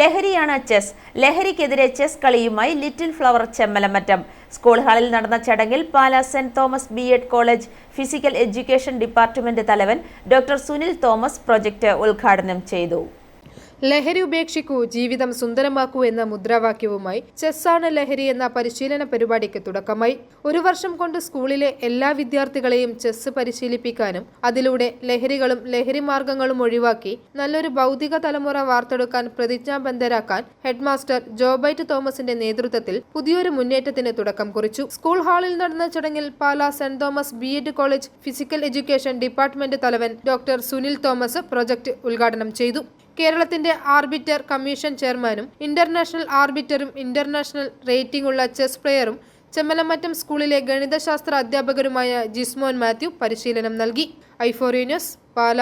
ലഹരിയാണ് ചെസ്. ലഹരിക്കെതിരെ ചെസ് കളിയുമായി ലിറ്റിൽ ഫ്ലവർ ചെമ്മലമറ്റം. സ്കൂൾ ഹാളിൽ നടന്ന ചടങ്ങിൽ Pala Saint Thomas B Ed college physical education department തലവൻ ഡോക്ടർ സുനിൽ തോമസ് പ്രൊജക്ട് ഉദ്ഘാടനം ചെയ്തു. ലഹരി ഉപേക്ഷിക്കൂ ജീവിതം സുന്ദരമാക്കൂ എന്ന മുദ്രാവാക്യവുമായി ചെസ്സാണ് ലഹരി എന്ന പരിശീലന പരിപാടിക്ക് തുടക്കമായി. ഒരു വർഷം കൊണ്ട് സ്കൂളിലെ എല്ലാ വിദ്യാർത്ഥികളെയും ചെസ്സ് പരിശീലിപ്പിക്കാനും അതിലൂടെ ലഹരികളും ലഹരി മാർഗങ്ങളും ഒഴിവാക്കി നല്ലൊരു ഭൗതിക തലമുറ വാർത്തെടുക്കാൻ പ്രതിജ്ഞാബദ്ധരാക്കാൻ ഹെഡ്മാസ്റ്റർ ജോബൈറ്റ് തോമസിന്റെ നേതൃത്വത്തിൽ പുതിയൊരു മുന്നേറ്റത്തിന് തുടക്കം കുറിച്ചു. സ്കൂൾ ഹാളിൽ നടന്ന ചടങ്ങിൽ Pala saint Thomas B college physical education department തലവൻ ഡോക്ടർ സുനിൽ തോമസ് പ്രൊജക്ട് ഉദ്ഘാടനം ചെയ്തു. കേരളത്തിന്റെ ആർബിറ്റർ കമ്മീഷൻ ചെയർമാനും ഇന്റർനാഷണൽ ആർബിറ്ററും ഇന്റർനാഷണൽ റേറ്റിംഗ് ഉള്ള ചെസ് പ്ലെയറും ചെമ്മലമറ്റം സ്കൂളിലെ ഗണിതശാസ്ത്ര അധ്യാപകരുമായ ജിസ്മോൻ മാത്യു പരിശീലനം നൽകി. ഐഫോറിയ ന്യൂസ് പാല.